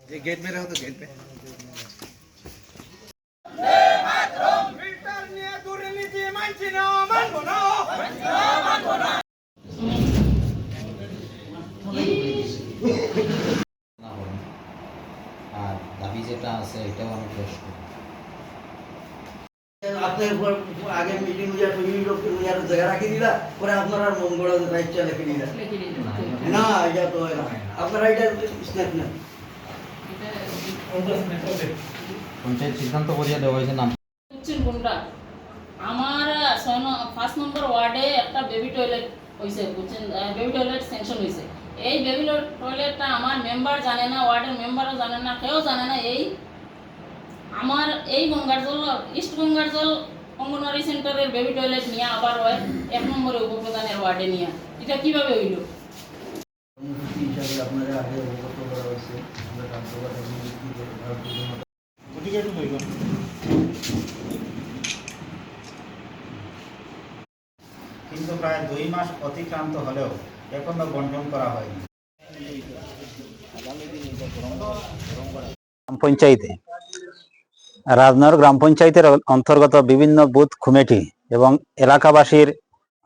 ये गेट में रहो तो गेट पे इंटरनेट दुर्नीति मानছি না মানবো দাবি যেটা আছে এটাও আমি পেশ করি। আপনার উপর আগে মিটিং হইয়া তুমি লোক হইয়া জায়গা রাখি দিলা পরে আপনার আর দায়িত্ব লিখে দিলা। না এটা তো আপনারা এটা স্ন্যাপ না পঞ্চায়েত সিদ্ধান্ত করিয়া দেওয়া হয়েছে নাম। হচ্ছেন গুন্ডা আমার ছয় পাঁচ নম্বর ওয়ার্ডে একটা বেবি টয়লেট হয়েছে বুঝছেন? বেবি টয়লেট স্যাংশন হয়েছে এই বেবি টয়লেটটা আমার মেম্বার জানে না, ওয়ার্ডের মেম্বারও জানে না, কেউ জানে না। এই আমার এই গঙ্গার জল, ইস্ট গঙ্গার জল অঙ্গনওয়াড়ি সেন্টারের বেবি টয়লেট নিয়ে আবার হয়, এক নম্বরে উপপ্রধানের ওয়ার্ডে নিয়ে। এটা কীভাবে হইল? কিন্তু প্রায় দুই মাস অতিক্রান্ত হলেও এখনও বন্টন করা হয়নি। গ্রাম পঞ্চায়েতে, রাজনগর গ্রাম পঞ্চায়েতের অন্তর্গত বিভিন্ন বুথ কমিটি এবং এলাকাবাসীর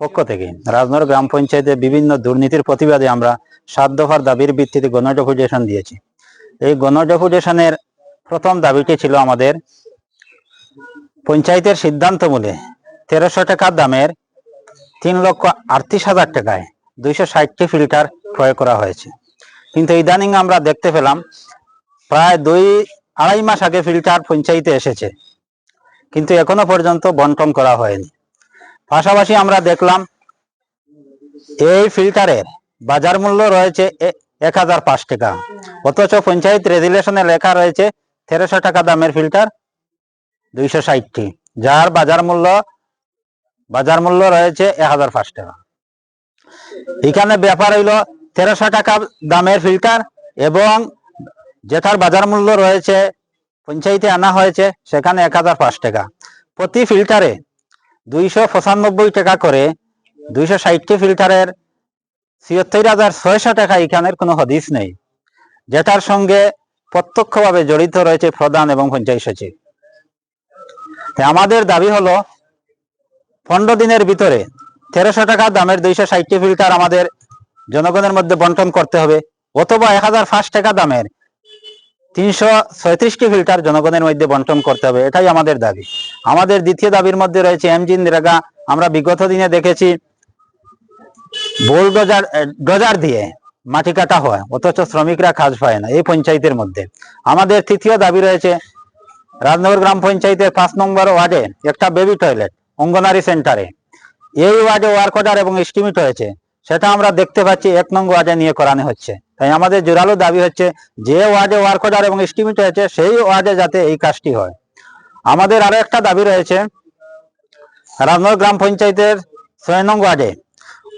পক্ষ থেকে রাজনগর গ্রাম পঞ্চায়েতে বিভিন্ন দুর্নীতির প্রতিবাদে আমরা সাত দফার দাবির ভিত্তিতে গণডেপুটেশন দিয়েছি। এই গণডেপুটেশনের প্রথম দাবিটি ছিল আমাদের পঞ্চায়েতের সিদ্ধান্ত মূলে তেরোশো টাকা দামের তিন লক্ষ আটত্রিশ হাজার টাকায় দুইশো ষাটটি ফিল্টার ক্রয় করা হয়েছে। কিন্তু ইদানিং আমরা দেখতে পেলাম, প্রায় দুই, আড়াই মাস আগে ফিল্টার পঞ্চায়েতে এসেছে। কিন্তু এখনও পর্যন্ত বন্টন করা হয়নি। পাশাপাশি আমরা দেখলাম, এই ফিল্টারের বাজার মূল্য রয়েছে এক হাজার পাঁচ টাকা। অথচ পঞ্চায়েত রেজুলেশনে লেখা রয়েছে, তেরোশো টাকা দামের ফিল্টার, দুইশো ষাটটি। যার বাজার মূল্য বাজার মূল্য রয়েছে এক হাজার পাঁচ টাকা। এখানে ব্যাপার হইল তেরোশো টাকা দামের ফিল্টার এবং যেটার বাজার মূল্য রয়েছে, পঞ্চায়েতে আনা হয়েছে, সেখানে এক হাজার পাঁচ টাকা। প্রতি ফিল্টারে দুইশো পঁচানব্বই টাকা করে দুইশো ষাটটি ফিল্টারের ছিয়ত্তর হাজার ছয়শো টাকা এখানের কোনো হদিস নেই। যেটার সঙ্গে প্রত্যক্ষভাবে জড়িত রয়েছে প্রধান এবং পঞ্চায়েত সচিব। আমাদের দাবি হলো, পনেরো দিনের ভিতরে তেরোশো টাকা দামের দুইশো ষাটটি ফিল্টার আমাদের জনগণের মধ্যে বন্টন করতে হবে, অথবা এক হাজার পাঁচ টাকা দামের তিনশো ছয়ত্রিশটি ফিল্টার জনগণের মধ্যে বন্টন করতে হবে, এটাই আমাদের দাবি। আমাদের দ্বিতীয় দাবির মধ্যে রয়েছে এমজিন রেগা আমরা বিগত দিনে দেখেছি বোল ডজার দিয়ে মাটি কাটা হয়, অথচ শ্রমিকরা কাজ পায় না, এই পঞ্চায়েতের মধ্যে। আমাদের তৃতীয় দাবি রয়েছে, রাজনগর গ্রাম পঞ্চায়েতের পাঁচ নম্বর ওয়ার্ডে একটা বেবি টয়লেট অঙ্গনারী সেন্টারে এই ওয়ার্ক অর্ডার এবং এস্টিমেট হয়েছে, সেটা আমরা দেখতে পাচ্ছি, এক নং ওয়ার্ডে নিয়ে করানো হচ্ছে। তাই আমাদের জোরালো দাবি হচ্ছে, যে ওয়ার্ক অর্ডার এবং এস্টিমেট হয়েছে, সেই ওয়ার্ডে যাতে এই কাজটি হয়। আমাদের আরও একটা দাবি রয়েছে রাজনগর গ্রাম পঞ্চায়েতের ছয় নং ওয়ার্ডে।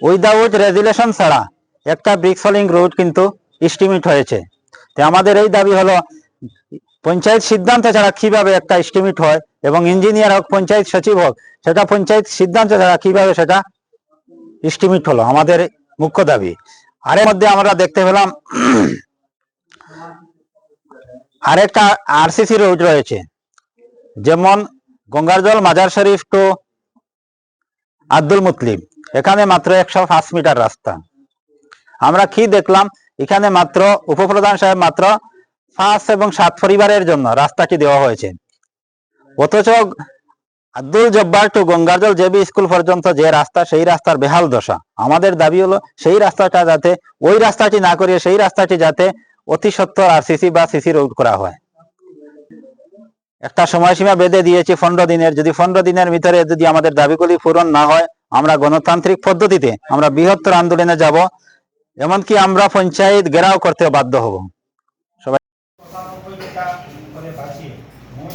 উইদাউট রেজুলেশন ছাড়া একটা ব্রিক সলিং রোড কিন্তু এস্টিমেট হয়েছে। তাই আমাদের এই দাবি হলো পঞ্চায়েত সিদ্ধান্ত ছাড়া কীভাবে একটা এস্টিমেট হয় এবং ইঞ্জিনিয়ার হোক, পঞ্চায়েত সচিব হোক, সেটা পঞ্চায়েত সিদ্ধান্ত ছাড়া কীভাবে সেটা এস্টিমেট হলো? আমাদের মুখ্য দাবি। আর এর মধ্যে আমরা দেখতে পেলাম, আরেকটা আরসিসি রোড রয়েছে। যেমন গঙ্গার জল মাজার শরীফ টু আব্দুল মুতলিম এখানে মাত্র একশো পাঁচ মিটার রাস্তা। আমরা কি দেখলাম? এখানে মাত্র উপপ্রধান সাহেব মাত্র পাঁচ এবং সাত পরিবারের জন্য রাস্তাটি দেওয়া হয়েছে। অথচ Abdul Jabbar to Gangajal JB school পর্যন্ত যে রাস্তা, সেই রাস্তার বেহাল দশা। আমাদের দাবি হলো, সেই রাস্তাটা যাতে, ওই রাস্তাটি না করিয়ে সেই রাস্তাটি যাতে অতি সত্তর আর সিসি বা সিসি রোড করা হয়। একটা সময়সীমা বেঁধে দিয়েছি পনেরো দিনের। যদি পনেরো দিনের ভিতরে যদি আমাদের দাবিগুলি পূরণ না হয়, আমরা গণতান্ত্রিক পদ্ধতিতে আমরা বৃহত্তর আন্দোলনে যাব, এমনকি আমরা পঞ্চায়েত ঘেরাও করতে বাধ্য হব পঁচানব্বই টাকা করে বাঁচিয়ে মোট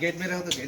गेट में रहो तो गेट